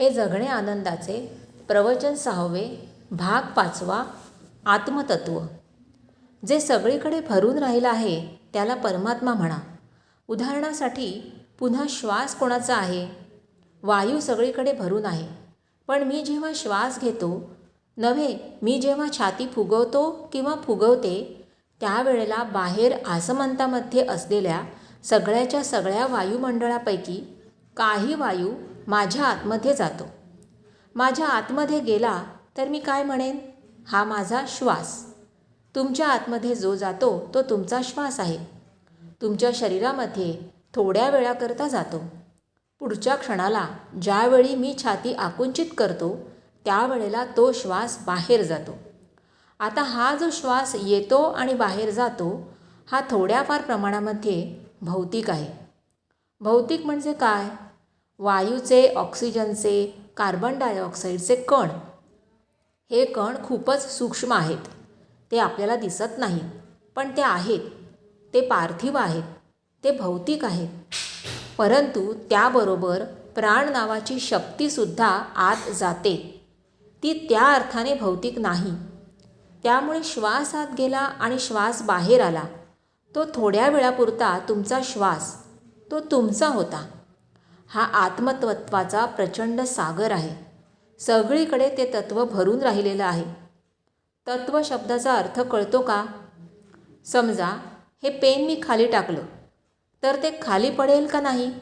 हे जगणे आनंदाचे प्रवचन सहावे भाग पाचवा आत्मतत्व. जे सगळीकडे भरून राहिलं आहे त्याला परमात्मा म्हणा. उदाहरणासाठी पुन्हा श्वास कोणाचा आहे? वायू सगळीकडे भरून आहे. पण मी जेव्हा श्वास घेतो नव्हे मी जेव्हा छाती फुगवतो किंवा फुगवते त्यावेळेला बाहेर आसमंतामध्ये असलेल्या सगळ्याच्या सगळ्या वायुमंडळापैकी काही वायू माझ्या आतमध्ये जातो. माझ्या आतमध्ये गेला तर मी काय म्हणेन? हा माझा श्वास. तुमच्या आतमध्ये जो जातो तो तुमचा श्वास आहे. तुमच्या शरीरामध्ये थोड्या वेळाकरता जातो. पुढच्या क्षणाला ज्यावेळी मी छाती आकुंचित करतो त्यावेळेला तो श्वास बाहेर जातो. आता हा जो श्वास येतो आणि बाहेर जातो हा थोड्याफार प्रमाणामध्ये भौतिक आहे. भौतिक म्हणजे काय? वायूचे ऑक्सिजनचे कार्बन डायऑक्साईडचे कण. हे कण खूपच सूक्ष्म आहेत. ते आपल्याला दिसत नाहीत पण ते आहेत. ते पार्थिव आहेत. ते भौतिक आहेत. परंतु त्याबरोबर प्राण नावाची शक्तीसुद्धा आत जाते. ती त्या अर्थाने भौतिक नाही. त्यामुळे श्वास आत गेला आणि श्वास बाहेर आला. तो थोड्या वेळापुरता तुमचा श्वास तो तुमचा होता. हा आत्मतत्वाचा प्रचंड सागर आहे. सगळीकडे ते तत्त्व भरून राहिलेलं आहे. तत्व शब्दाचा अर्थ कळतो का? समजा हे पेन मी खाली टाकलं. तर ते खाली पडेल का नाही?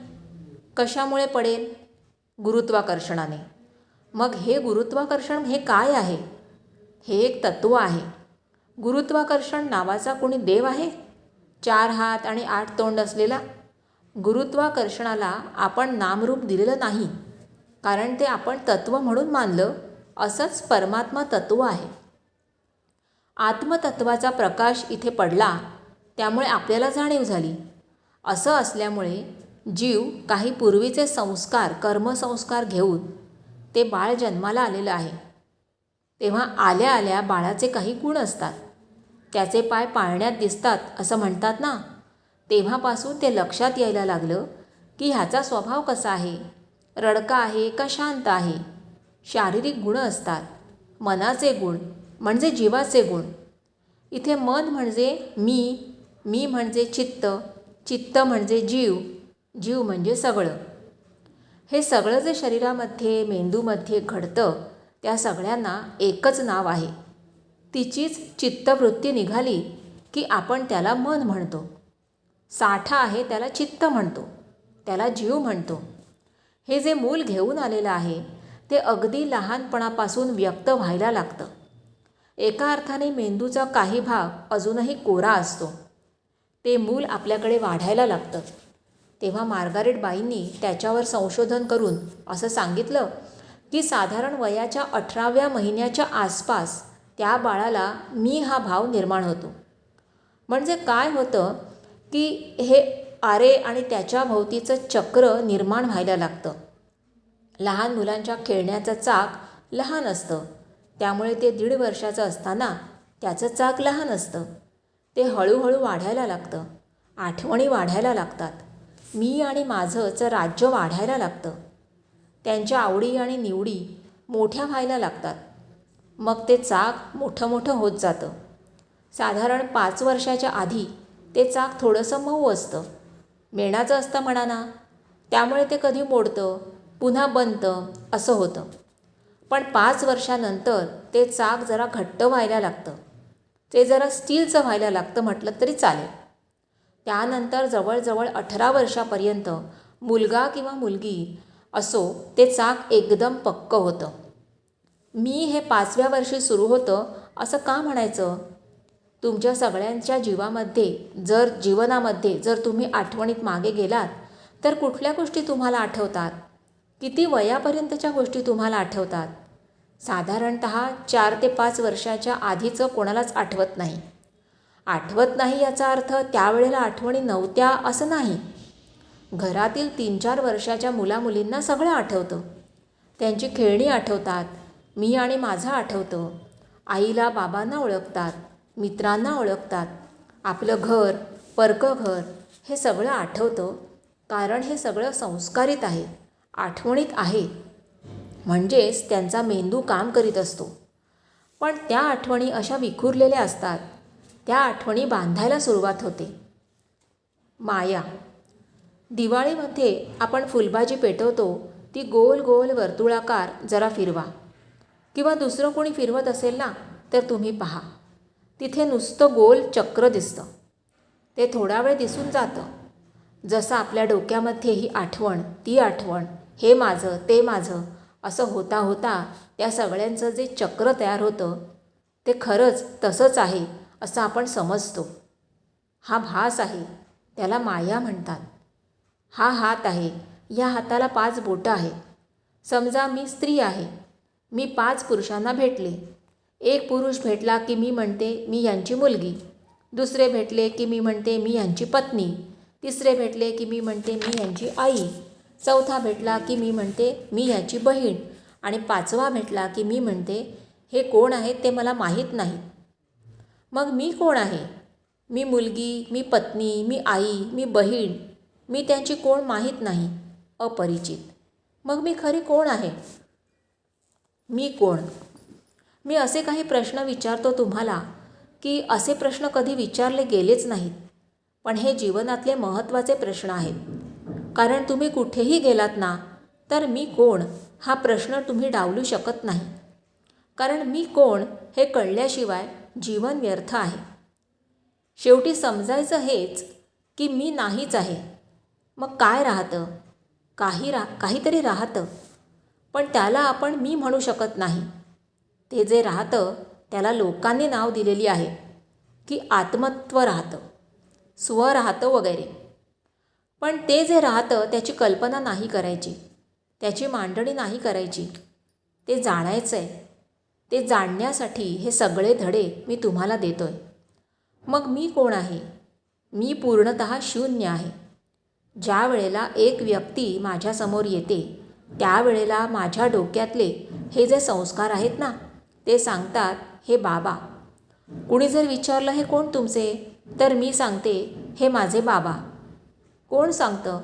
कशामुळे पडेल? गुरुत्वाकर्षणाने. मग हे गुरुत्वाकर्षण हे काय आहे? हे एक तत्त्व आहे. गुरुत्वाकर्षण नावाचा कोणी देव आहे? चार हात आणि आठ तोंड असलेला गुरुत्वाकर्षणाला आपण नामरूप दिलेलं नाही कारण ते आपण तत्त्व म्हणून मानलं असंच परमात्मा तत्त्व आहे. आत्मतत्वाचा प्रकाश इथे पडला त्यामुळे आपल्याला जाणीव झाली. असं असल्यामुळे जीव काही पूर्वीचे संस्कार कर्मसंस्कार घेऊन ते बाळ जन्माला आलेलं आहे. तेव्हा आल्या आल्या बाळाचे काही गुण असतात. त्याचे पाय पाळण्यात दिसतात असं म्हणतात ना? तेव्हापासून ते लक्षात यायला लागलं की ह्याचा स्वभाव कसा आहे? रडका आहे का शांत आहे? शारीरिक गुण असतात. मनाचे गुण म्हणजे जीवाचे गुण. इथे मन म्हणजे मी मी म्हणजे चित्त चित्त म्हणजे जीव जीव म्हणजे सगळं. हे सगळं जे शरीरामध्ये मेंदूमध्ये घडतं त्या सगळ्यांना एकच नाव आहे. तिचीच चित्तवृत्ती निघाली की आपण त्याला मन म्हणतो. साठा आहे त्याला चित्त म्हणतो त्याला जीव म्हणतो. हे जे मूल घेऊन आलेलं आहे ते अगदी लहानपणापासून व्यक्त व्हायला लागतं. एका अर्थाने मेंदूचा काही भाग अजूनही कोरा असतो. ते मूल आपल्याकडे वाढायला लागतं. तेव्हा मार्गारेट बाईंनी त्याच्यावर संशोधन करून असं सांगितलं की साधारण वयाच्या अठराव्या महिन्याच्या आसपास त्या बाळाला मी हा भाव निर्माण होतो. म्हणजे काय होतं? की हे आरे आणि त्याच्या भोवतीचं चक्र निर्माण व्हायला लागतं. लहान मुलांच्या खेळण्याचं चाक लहान असतं. त्यामुळे ते दीड वर्षाचं असताना त्याचं चाक लहान असतं. ते हळूहळू वाढायला लागतं. आठवणी वाढायला लागतात. मी आणि माझंचं राज्य वाढायला लागतं. त्यांच्या आवडी आणि निवडी मोठ्या व्हायला लागतात. मग ते चाक मोठं मोठं होत जातं. साधारण पाच वर्षाच्या आधी ते चाक थोडंसं मऊ असतं. मेणाचं असतं म्हणा ना. त्यामुळे ते कधी मोडतं पुन्हा बनतं असं होतं. पण पाच वर्षानंतर ते चाक जरा घट्ट व्हायला लागतं. ते जरा स्टीलचं व्हायला लागतं म्हटलं तरी चालेल. त्यानंतर जवळजवळ अठरा वर्षापर्यंत मुलगा किंवा मुलगी असो ते चाक एकदम पक्क होतं. मी हे पाचव्या वर्षी सुरू होतं असं का म्हणायचं? तुमच्या सगळ्यांच्या जीवामध्ये जर जीवनामध्ये जर तुम्ही आठवणीत मागे गेलात तर कुठल्या गोष्टी तुम्हाला आठवतात? किती वयापर्यंतच्या गोष्टी तुम्हाला आठवतात? साधारणत चार ते पाच वर्षाच्या आधीचं कोणालाच आठवत नाही. आठवत नाही याचा अर्थ त्यावेळेला आठवणी नव्हत्या असं नाही. घरातील तीन चार वर्षाच्या मुलामुलींना सगळं आठवतं. त्यांची खेळणी आठवतात मी आणि माझं आठवतं. आईला बाबांना ओळखतात. मित्रांना ओळखतात. आपलं घर परकं घर हे सगळं आठवतं. कारण हे सगळं संस्कारित आहे आठवणीत आहे. म्हणजेच त्यांचा मेंदू काम करीत असतो. पण त्या आठवणी अशा विखुरलेल्या असतात त्या आठवणी बांधायला सुरुवात होते. माया. दिवाळीमध्ये आपण फुलभाजी पेटवतो ती गोल गोल वर्तुळाकार जरा फिरवा. किंवा दुसरं कोणी फिरवत असेल ना तर तुम्ही पहा. तिथे नुसतं गोल चक्र दिसतं. ते थोडा वेळ दिसून जातं. जसं आपल्या डोक्यामध्ये ही आठवण ती आठवण हे माझं ते माझं असं होता होता त्या सगळ्यांचं जे चक्र तयार होतं ते खरंच तसंच आहे असं आपण समजतो. हा भास आहे त्याला माया म्हणतात. हा हात आहे या हाताला पाच बोटं आहेत. समजा मी स्त्री आहे. मी पाच पुरुषांना भेटले. एक पुरुष भेटला की मी म्हणते मी यांची मुलगी. दुसरे भेटले की मी म्हणते मी यांची पत्नी. तिसरे भेटले की मी म्हणते मी यांची आई. चौथा भेटला की मी म्हणते मी याची बहीण. आणि पाचवा भेटला की मी म्हणते हे कोण आहेत ते मला माहीत नाही. मग मी कोण आहे? मी मुलगी मी पत्नी मी आई मी बहीण मी त्यांची कोण माहीत नाही? अपरिचित. मग मी खरी कोण आहे? मी कोण? मी असे काही प्रश्न विचारतो तुम्हाला की असे प्रश्न कधी विचारले गेलेच नाहीत. पण हे जीवनातले महत्त्वाचे प्रश्न आहेत. कारण तुम्ही कुठेही गेलात ना तर मी कोण हा प्रश्न तुम्ही डावलू शकत नाही. कारण मी कोण हे कळल्याशिवाय जीवन व्यर्थ आहे. शेवटी समजायचं हेच की मी नाहीच आहे. मग काय राहतं? काही रा काहीतरी राहतं. पण त्याला आपण मी म्हणू शकत नाही. ते जे राहतं त्याला लोकांनी नाव दिलेली आहे की आत्मत्व राहतं स्व राहतं वगैरे. पण ते जे राहतं त्याची कल्पना नाही करायची त्याची मांडणी नाही करायची. ते जाणायचं आहे ते जाणण्यासाठी हे सगळे धडे मी तुम्हाला देतो आहे मग मी कोण आहे? मी पूर्णत शून्य आहे. ज्या वेळेला एक व्यक्ती माझ्यासमोर येते त्यावेळेला माझ्या डोक्यातले हे जे संस्कार आहेत ना ते सांगतात हे बाबा कुणी जर विचारलं हे कोण तुमचे? तर मी सांगते हे माझे बाबा. कोण सांगतं?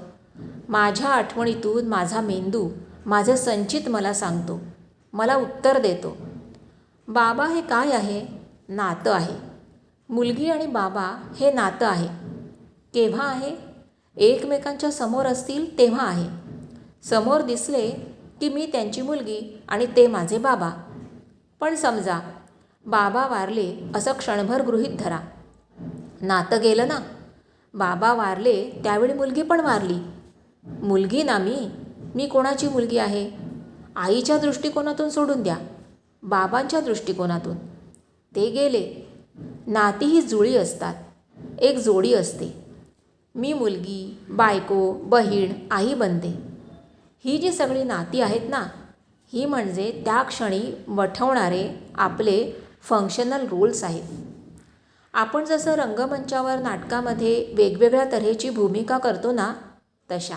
माझ्या आठवणीतून माझा मेंदू माझं संचित मला सांगतो मला उत्तर देतो. बाबा हे काय आहे? नातं आहे. मुलगी आणि बाबा हे नातं आहे. केव्हा आहे? एकमेकांच्या समोर असतील तेव्हा आहे. समोर दिसले की मी त्यांची मुलगी आणि ते माझे बाबा. पण समजा बाबा वारले असं क्षणभर गृहीत धरा. नातं गेलं ना. बाबा वारले त्यावेळी मुलगी पण वारली. मुलगी ना मी. मी कोणाची मुलगी आहे? आईच्या दृष्टिकोनातून सोडून द्या. बाबांच्या दृष्टिकोनातून. ते गेले. नाती ही जुळी असतात. एक जोडी असते. मी मुलगी बायको बहीण आई बनते. ही जी सगळी नाती आहेत ना ही म्हणजे त्या क्षणी वठवणारे आपले फंक्शनल रोल्स आहेत. आपण जसं रंगमंचावर नाटकामध्ये वेगवेगळ्या तऱ्हेची भूमिका करतो ना तशा.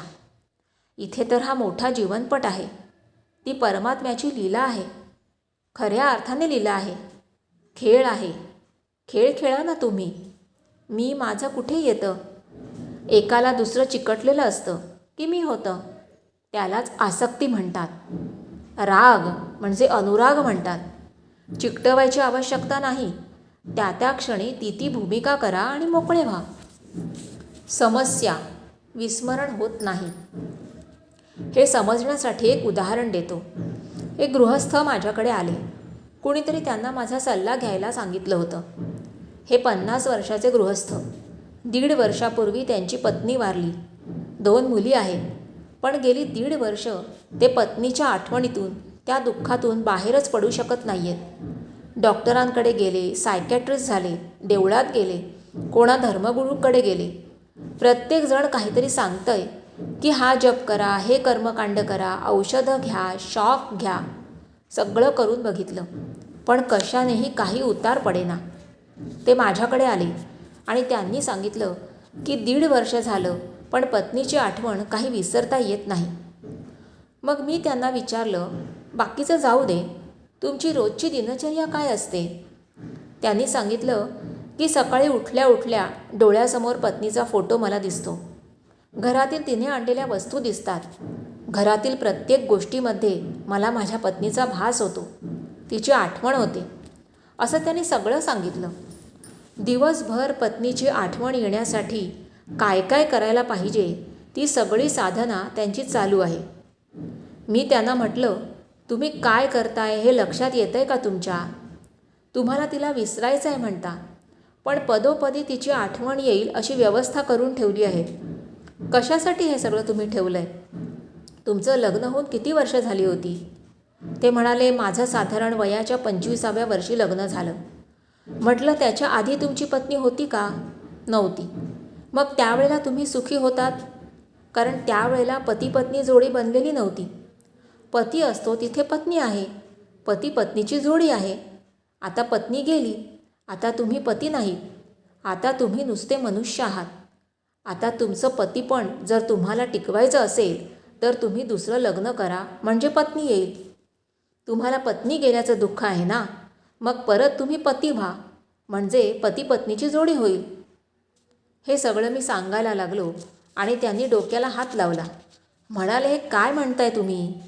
इथे तर हा मोठा जीवनपट आहे. ती परमात्म्याची लीला आहे. खऱ्या अर्थाने लीला आहे. खेळ आहे. खेळ खेळा ना तुम्ही. मी माझं कुठे येतं? एकाला दुसरं चिकटलेलं असतं की मी होतं? त्यालाच आसक्ती म्हणतात. राग म्हणजे अनुराग म्हणतात. चिकटवायची आवश्यकता नाही. त्या त्या क्षणी ती ती भूमिका करा आणि मोकळे व्हा. समस्या विस्मरण होत नाही. हे समजण्यासाठी एक उदाहरण देतो. एक गृहस्थ माझ्याकडे आले. कुणीतरी त्यांना माझा सल्ला घ्यायला सांगितलं होतं. हे पन्नास वर्षाचे गृहस्थ. दीड वर्षापूर्वी त्यांची पत्नी वारली. दोन मुली आहेत. पण गेली दीड वर्ष ते पत्नीच्या आठवणीतून त्या दुःखातून बाहेरच पडू शकत नाही आहेत डॉक्टरांकडे गेले सायकॅट्रिस्ट झाले देवळात गेले कोणा धर्मगुरूकडे गेले. प्रत्येकजण काहीतरी सांगतंय की हा जप करा हे कर्मकांड करा औषधं घ्या शॉक घ्या. सगळं करून बघितलं. पण कशानेही काही उतार पडेना. ते माझ्याकडे आले आणि त्यांनी सांगितलं की दीड वर्ष झालं पण पत्नीची आठवण काही विसरता येत नाही. मग मी त्यांना विचारलं बाकीचं जाऊ दे. तुमची रोजची दिनचर्या काय असते? त्यांनी सांगितलं की सकाळी उठल्या उठल्या डोळ्यासमोर पत्नीचा फोटो मला दिसतो. घरातील तिने आणलेल्या वस्तू दिसतात. घरातील प्रत्येक गोष्टीमध्ये मला माझ्या पत्नीचा भास होतो. तिची आठवण होते. असं त्यांनी सगळं सांगितलं. दिवसभर पत्नीची आठवण येण्यासाठी काय काय करायला पाहिजे ती सगळी साधना त्यांची चालू आहे. मी त्यांना म्हटलं तुम्ही काय करताय हे लक्षात येतं आहे का तुमच्या? तुम्हाला तिला विसरायचं आहे म्हणता. पण पदोपदी तिची आठवण येईल अशी व्यवस्था करून ठेवली आहे. कशासाठी हे सगळं तुम्ही ठेवलं आहे तुमचं लग्न होऊन किती वर्ष झाली होती? ते म्हणाले माझं साधारण वयाच्या पंचवीसाव्या वर्षी लग्न झालं. म्हटलं त्याच्या आधी तुमची पत्नी होती का? नव्हती. मग त्यावेळेला तुम्ही सुखी होतात? कारण त्यावेळेला पती पत्नी जोडी बनलेली नव्हती. पती असतो तिथे पत्नी आहे. पती पत्नीची जोडी आहे. आता पत्नी गेली. आता तुम्ही पती नाही. आता तुम्ही नुसते मनुष्य आहात. आता तुमचं पती पण जर तुम्हाला टिकवायचं असेल तर तुम्ही दुसरं लग्न करा म्हणजे पत्नी येईल. तुम्हाला पत्नी गेल्याचं दुःख आहे ना? मग परत तुम्ही पती व्हा. म्हणजे पती पत्नीची जोडी होईल. हे सगळं मी सांगायला लागलो आणि त्यांनी डोक्याला हात लावला. म्हणाले हे काय म्हणताय तुम्ही?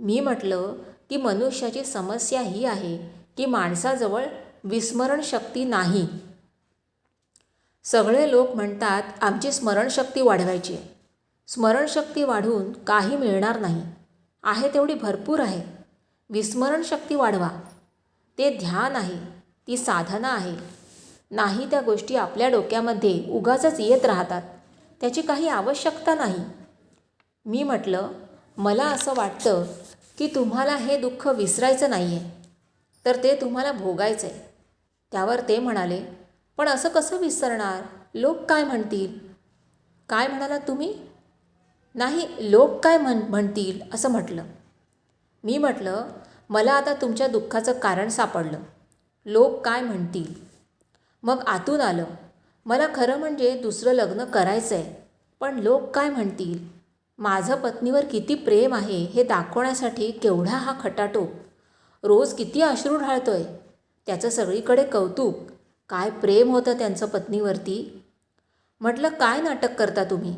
मी म्हटलं की मनुष्याची समस्या ही आहे की माणसाजवळ विस्मरणशक्ती नाही. सगळे लोक म्हणतात आमची स्मरणशक्ती वाढवायची. आहे स्मरणशक्ती वाढवून काही मिळणार नाही. आहे तेवढी भरपूर आहे. विस्मरणशक्ती वाढवा. ते ध्यान आहे. ती साधना आहे. नाही त्या गोष्टी आपल्या डोक्यामध्ये उगाचच येत राहतात. त्याची काही आवश्यकता नाही. मी म्हटलं मला असं वाटतं की तुम्हाला हे दुःख विसरायचं नाही आहे तर ते तुम्हाला भोगायचं आहे त्यावर ते म्हणाले पण असं कसं विसरणार? लोक काय म्हणतील? काय म्हणाला तुम्ही? नाही लोक काय म्हण म्हणतील असं म्हटलं. मी म्हटलं मला आता तुमच्या दुःखाचं कारण सापडलं. लोक काय म्हणतील? मग आतून आलं. मला खरं म्हणजे दुसरं लग्न करायचं आहे पण लोक काय म्हणतील? माझं पत्नीवर किती प्रेम आहे हे दाखवण्यासाठी केवढा हा खटाटोप? रोज किती अश्रू ढाळतोय? त्याचं सगळीकडे कौतुक. काय प्रेम होतं त्यांचं पत्नीवरती? म्हटलं काय नाटक करता तुम्ही?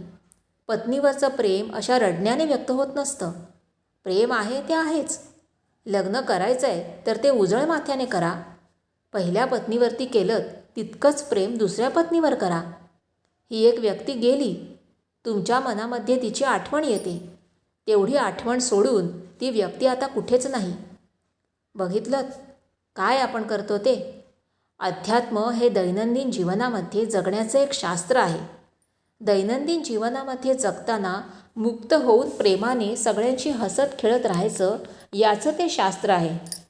पत्नीवरचं प्रेम अशा रडण्याने व्यक्त होत नसतं. प्रेम आहे ते आहेच. लग्न करायचं आहे तर ते उजळ माथ्याने करा. पहिल्या पत्नीवरती केलं. तितकंच प्रेम दुसऱ्या पत्नीवर करा. ही एक व्यक्ती गेली तुमच्या मनामध्ये तिची आठवण येते. तेवढी आठवण सोडून ती व्यक्ती आता कुठेच नाही. बघितलं काय आपण करतो ते? अध्यात्म हे दैनंदिन जीवनामध्ये जगण्याचं एक शास्त्र आहे. दैनंदिन जीवनामध्ये जगताना मुक्त होऊन प्रेमाने सगळ्यांशी हसत खेळत राहायचं याचं ते शास्त्र आहे.